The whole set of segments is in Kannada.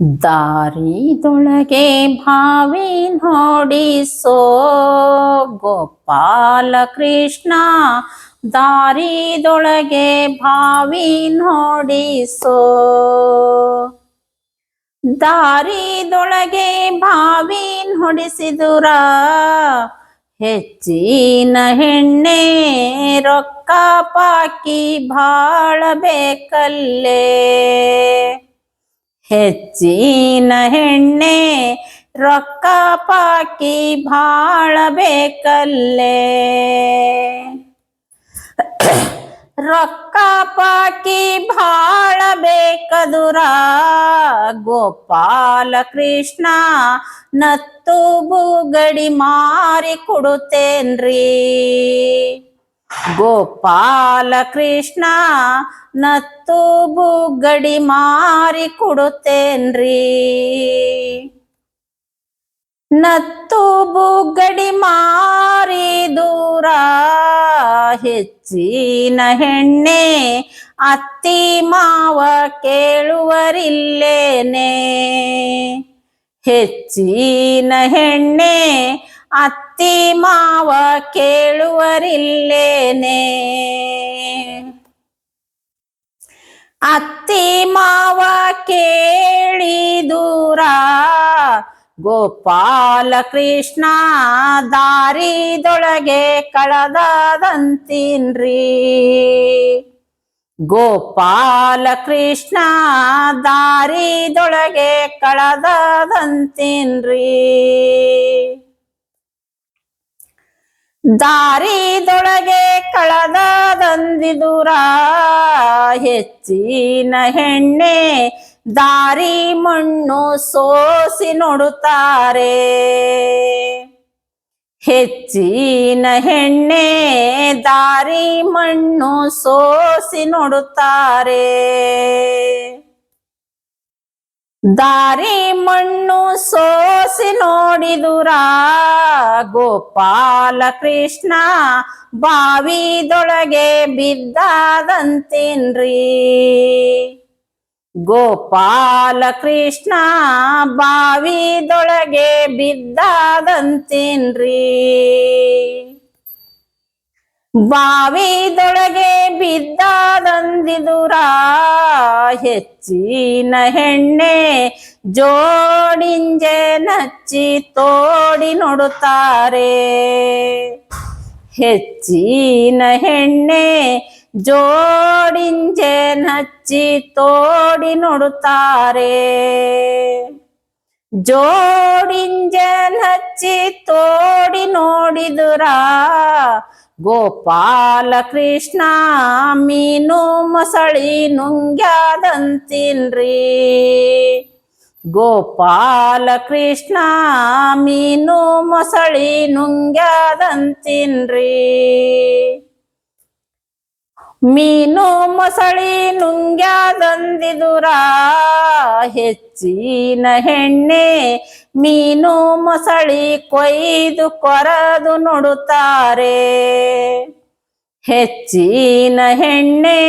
ದಾರಿದೊಳಗೆ ಭಾವಿ ನೋಡಿಸೋ ಗೋಪಾಲ ಕೃಷ್ಣ, ದಾರಿದೊಳಗೆ ಭಾವಿ ನೋಡಿಸೋ ದಾರಿದೊಳಗೆ ಭಾವಿ ಹೊಡಿಸಿದುರ ಹೆಚ್ಚಿನ ಹೆಣ್ಣೆ ರೊಕ್ಕ ಪಾಕಿ ಭಾಳ ಬೇಕಲ್ಲೇ ಹೆಚ್ಚಿನ ಹೆಣ್ಣೆ ರೊಕ್ಕ ಪಾಕಿ ಭಾಳ ಬೇಕಲ್ಲೇ? ರೊಕ್ಕ ಪಾಕಿ ಭಾಳ ಬೇಕದುರ? ಗೋಪಾಲ ಕೃಷ್ಣ ನತ್ತು ಬುಗಡಿ ಮಾರಿ ಕೊಡುತ್ತೇನ್ರಿ? ಗೋಪಾಲ ಕೃಷ್ಣ, ನತ್ತು ಬುಗ್ಗಡಿ ಮಾರಿ ಕೊಡುತ್ತೇನ್ರಿ. ನತ್ತು ಬುಗ್ಗಡಿ ಮಾರಿ ದೂರ ಹೆಚ್ಚಿನ ಹೆಣ್ಣೆ, ಅತ್ತಿ ಮಾವ ಕೇಳುವರಿಲ್ಲೇನೆ. ಹೆಚ್ಚಿನ ಹೆಣ್ಣೆ, ಅತ್ತಿ ಮಾವ ಕೇಳುವರಿಲ್ಲೇನೆ. ಅತ್ತಿ ಮಾವ ಕೇಳಿ ದೂರ ಗೋಪಾಲ ಕೃಷ್ಣ ದಾರಿದೊಳಗೆ ಕಳದದಂತೀನ್ರಿ. ಗೋಪಾಲ ಕೃಷ್ಣ ದಾರಿದೊಳಗೆ ಕಳದಂತೀನ್ರಿ ದಾರಿದೊಳಗೆ ಕಳದಂದಿದುರ ಹೆಚ್ಚಿನ ಹೆಣ್ಣೆ ದಾರಿ ಮಣ್ಣು ಸೋಸಿ ನೋಡುತ್ತಾರೆ. ಹೆಚ್ಚಿನ ಹೆಣ್ಣೆ ದಾರಿ ಮಣ್ಣು ಸೋಸಿ ನೋಡುತ್ತಾರೆ. ದಾರಿ ಮಣ್ಣು ಸೋಸಿ ನೋಡಿದುರ ಗೋಪಾಲ ಕೃಷ್ಣ ಬಾವಿದೊಳಗೆ ಬಿದ್ದಾದಂತೀನ್ರಿ? ಗೋಪಾಲ ಕೃಷ್ಣ ಬಾವಿದೊಳಗೆ ಬಿದ್ದಾದಂತೀನ್ರಿ? ಬಾವಿದೊಳಗೆ ಬಿದ್ದಾದಂದಿದುರ ಹೆಚ್ಚಿನ ಹೆಣ್ಣೆ ಜೋಡಿಂಜೆ ನಚ್ಚಿ ತೋಡಿ ನೋಡುತ್ತಾರೆ. ಹೆಚ್ಚಿನ ಹೆಣ್ಣೆ ಜೋಡಿಂಜೆ ನಚ್ಚಿ ತೋಡಿ ನೋಡುತ್ತಾರೆ. ಜೋಡಿಂಜೆ ನಚ್ಚಿ ತೋಡಿ ನೋಡಿದುರ? ಗೋಪಾಲ ಕೃಷ್ಣ ಮೀನು ಮೊಸಳಿ ನುಂಗ್ಯಾದಂತೀನ್ರಿ ಗೋಪಾಲ ಕೃಷ್ಣ ಮೀನು ಮೊಸಳಿ ನುಂಗ್ಯಾದಂತೀನ್ರಿ. ಮೀನು ಮೊಸಳಿ ನುಂಗ್ಯಾದಂದಿದುರ ಹೆಚ್ಚಿನ ಹೆಣ್ಣೆ ಮೀನು ಮೊಸಳಿ ಕೊಯ್ದು ಕೊರದು ನೋಡುತ್ತಾರೆ. ಹೆಚ್ಚಿನ ಹೆಣ್ಣೆ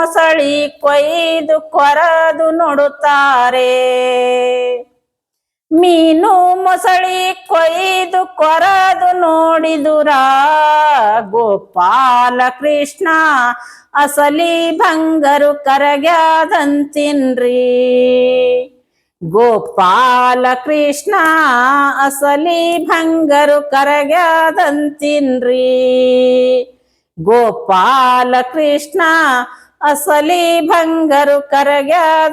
ಮೊಸಳಿ ಕೊಯ್ದು ಕೊರದು ನೋಡುತ್ತಾರೆ. ಮೀನು ಮೊಸಳಿ ಕೊಯ್ದು ಕೊರದು ನೋಡಿದುರ ಗೋಪಾಲ ಕೃಷ್ಣ ಅಸಲಿ ಭಂಗರು ಕರಗ್ಯಾದಂತಿನ್ರಿ. ಗೋಪಾಲ ಕೃಷ್ಣ ಅಸಲಿ ಭಂಗರು ಕರಗ್ಯಾದಂತಿನ್ರಿ. ಗೋಪಾಲ ಕೃಷ್ಣ ಅಸಲಿ ಭಂಗರು ಕರಗ್ಯಾದಂತಿನ್ರೀ.